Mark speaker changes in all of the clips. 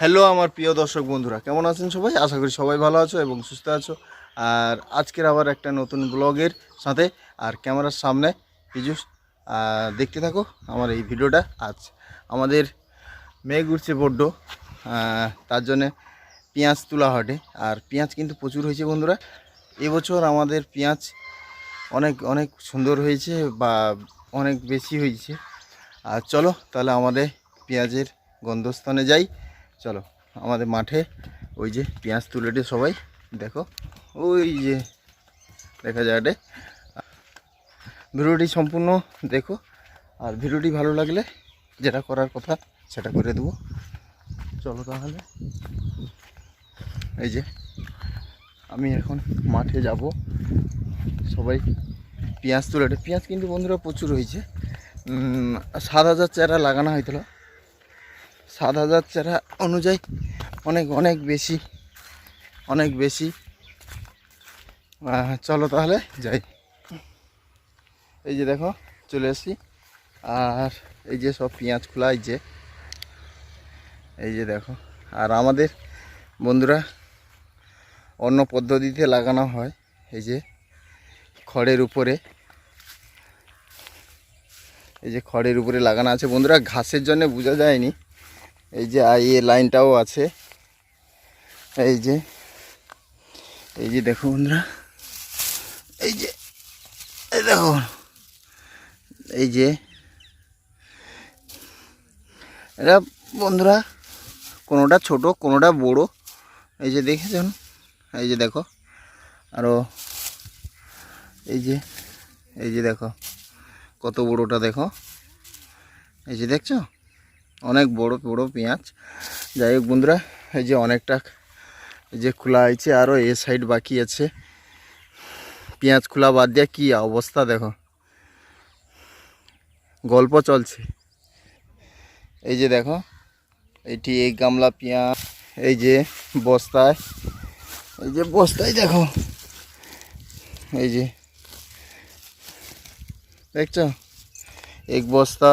Speaker 1: Hello আমার প্রিয় দর্শক বন্ধুরা। কেমন আছেন সবাই? আশা করি সবাই ভালো আছো এবং সুস্থ আছো। আর আজকের আবার একটা নতুন ব্লগের সাথে আর ক্যামেরার সামনে পিজুস দেখতে থাকো আমার এই ভিডিওটা। আজ আমাদের মেঘ উঠছে বড্ড। তার জন্যে পেঁয়াজ তোলা হটে আর পেঁয়াজ কিন্তু প্রচুর হয়েছে বন্ধুরা। এবছর আমাদের পেঁয়াজ অনেক অনেক সুন্দর হয়েছে বা অনেক বেশি হয়েছে। আর চলো তাহলে আমাদের পেঁয়াজের গন্ধস্থানে যাই। চলো, আমাদের মাঠে ওই যে পেঁয়াজ তুলেটে সবাই, দেখো, ওই যে, দেখা যায় এটা। ভিডিওটি সম্পূর্ণ দেখো, আর ভিডিওটি ভালো লাগলে যেটা করার কথা সেটা করে দেবো। চলো তাহলে, এই যে, আমি এখন মাঠে যাব। সবাই পেঁয়াজ তুলেটে পেঁয়াজ কিন্তু বন্ধুরা প্রচুর হয়েছে। সাত হাজার চারা লাগানো হয়েছিল। সাত হাজার চারা অনুযায়ী অনেক অনেক বেশি অনেক বেশি। চলো তাহলে যাই। এই যে দেখো, চলে এসেছি। আর এই যে সব পেঁয়াজ খোলা, এই যে এই যে দেখো। আর আমাদের বন্ধুরা অন্য পদ্ধতিতে লাগানো হয়, এই যে খড়ের উপরে। এই যে খড়ের উপরে লাগানো আছে। বন্ধুরা, ঘাসের জন্য বোঝা যায়নি। এই যে আই এ লাইনটাও আছে। এই যে এই যে দেখো বন্ধুরা, এই যে, এই দেখো। এই যে, এটা বন্ধুরা, কোনোটা ছোট, কোনোটা বড়। এই যে দেখেছেন এই যে দেখো। আরও এই যে এই যে দেখো, কত বড়টা দেখো। এই যে দেখছ? অনেক বড় বড় পেঁয়াজ। যাই হোক বন্ধুরা, এই যে অনেকটা, এই যে খোলা হয়েছে আরও এ সাইড বাকি আছে। পেঁয়াজ খোলা বাদ দিয়ে কী অবস্থা দেখো। গল্প চলছে। এই যে দেখো এইটি এই গামলা পেঁয়াজ, এই যে বস্তায়, এই যে বস্তায় দেখো। এই যে, দেখছ? এক বস্তা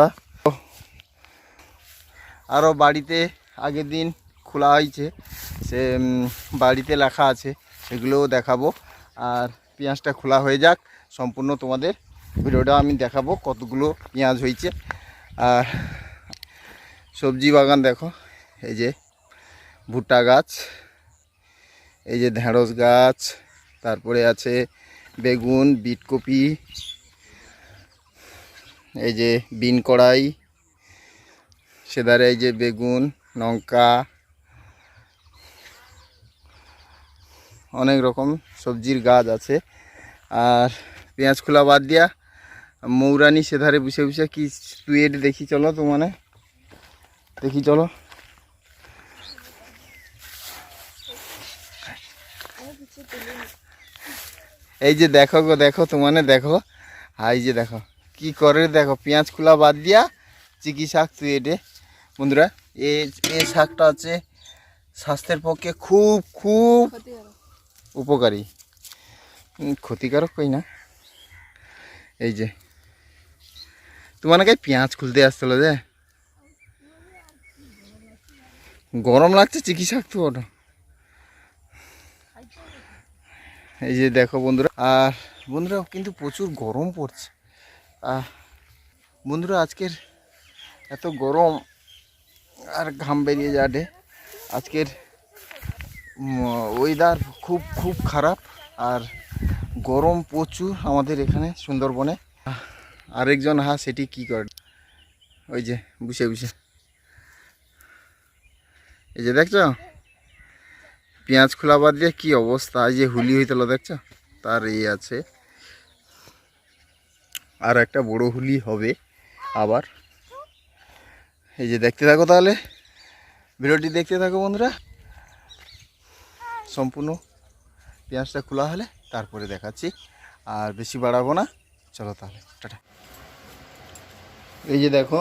Speaker 1: আরও বাড়িতে আগের দিন খোলা হয়েছে। সে বাড়িতে লেখা আছে সেগুলোও দেখাবো। আর পেঁয়াজটা খোলা হয়ে যাক, সম্পূর্ণ তোমাদের ভিডিওটা আমি দেখাবো কতগুলো পেঁয়াজ হয়েছে। আর সবজি বাগান দেখো, এই যে ভুট্টা গাছ, এই যে ঢেঁড়স গাছ, তারপরে আছে বেগুন, বিটকপি, এই যে বিন কড়াই সেধারে এই যে বেগুন, লঙ্কা, অনেক রকম সবজির গাছ আছে। আর পেঁয়াজ খোলা বাদ দিয়া মৌরানি সেধারে বসে বসে কি তুই এটি দেখি চলো তো মানে দেখি চলো। এই যে দেখো গো, দেখো তোমানে, দেখো। হাই যে দেখো, কি করে দেখো, পেঁয়াজ খোলা বাদ দিয়া চিকি শাক তুই এটে বন্ধুরা এই এই শাকটা হচ্ছে স্বাস্থ্যের পক্ষে খুব খুব উপকারী। ক্ষতিকারক কই না? এই যে তোমার নাকি পেঁয়াজ খুলতে আসছিল যে? গরম লাগছে চিকি শাক তো ওটা এই যে দেখো বন্ধুরা আর বন্ধুরা কিন্তু প্রচুর গরম পড়ছে। বন্ধুরা আজকের এত গরম আর ঘাম বেরিয়ে যাবে। আজকের ওয়েদার খুব খুব খারাপ আর গরম প্রচুর আমাদের এখানে সুন্দরবনে। আরেকজন হা সেটি কি করে? ওই যে বুঝে বুঝে এই যে দেখছ? পেঁয়াজ খোলা বাদ দিয়ে কী অবস্থা? এই যে হুলি হইতল দেখছ? তার ইয়ে আছে। আর একটা বড় হুলি হবে আবার। এই যে দেখতে থাকো তাহলে। ভিডিওটি দেখতে থাকো বন্ধুরা। সম্পূর্ণ পেঁয়াজটা খোলা হলে তারপরে দেখাচ্ছি। আর বেশি বাড়াবো না। চলো তাহলে, টাটা। এই যে দেখো,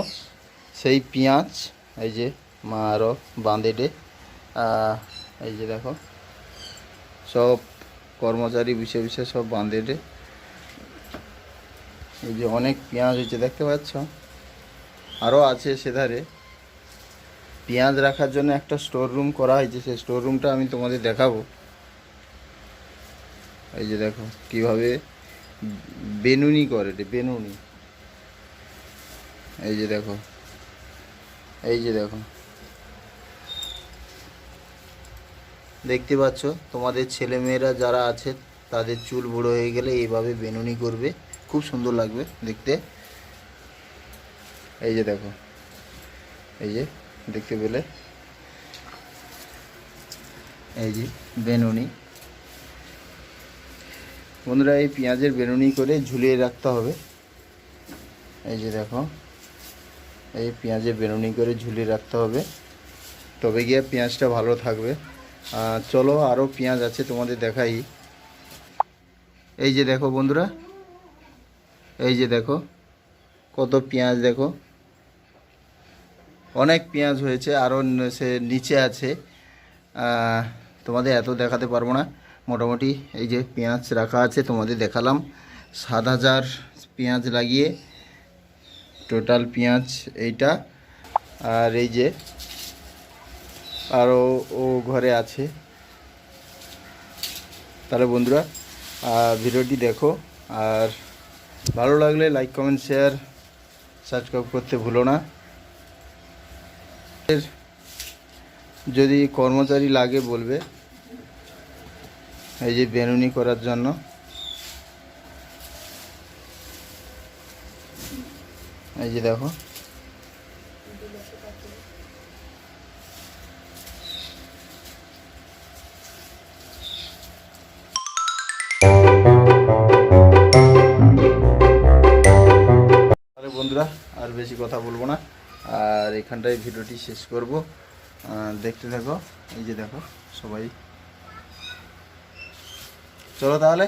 Speaker 1: সেই পেঁয়াজ, এই যে মা আরও বাঁধেটে এই যে দেখো, সব কর্মচারী বিছে বিছে সব বাঁধেটে। এই যে অনেক পেঁয়াজ হয়েছে, দেখতে পাচ্ছ? আরও আছে সেধারে। পেঁয়াজ রাখার জন্য একটা স্টোর রুম করা হয়েছে, সেই স্টোর রুমটা আমি তোমাদের দেখাবো। এই যে দেখো, কীভাবে বেনুনি করে রে বেনুনি। এই যে দেখো, এই যে দেখো। দেখতে পাচ্ছ, তোমাদের ছেলেমেয়েরা যারা আছে, তাদের চুল বুড়ো হয়ে গেলে এইভাবে বেনুনি করবে। খুব সুন্দর লাগবে দেখতে। এই যে দেখো। এই যে, দেখতে পেলে? এই যে, বেনুনি। বন্ধুরা, এই পেঁয়াজের বেনুনি করে ঝুলিয়ে রাখতে হবে। এই যে দেখো, এই পেঁয়াজের বেনুনি করে ঝুলিয়ে রাখতে হবে। তবে গিয়ে পেঁয়াজটা ভালো থাকবে। চলো আরও পেঁয়াজ আছে তোমাদের দেখাই। এই যে দেখো, বন্ধুরা। এই যে দেখো, কত পেঁয়াজ দেখো। অনেক পেঁয়াজ হয়েছে, আরও সে নিচে আছে। তোমাদের এত দেখাতে পারব না। মোটামুটি এই যে পেঁয়াজ রাখা আছে, তোমাদের দেখালাম। সাত হাজার পেঁয়াজ লাগিয়ে টোটাল পেঁয়াজ এইটা। আর এই যে আরও ও ঘরে আছে। তাহলে বন্ধুরা ভিডিওটি দেখো। আর ভালো লাগলে লাইক কমেন্ট শেয়ার সাবস্ক্রাইব করতে ভুলো না। যদি কর্মচারী লাগে বলবে, এই যে বেনুনি করার জন্য। এই যে দেখো। বন্ধুরা, আর বেশি কথা বলব না। আর এখানটায় ভিডিওটি শেষ করব। দেখতে থাকো। এই যে দেখো সবাই। চলো তাহলে।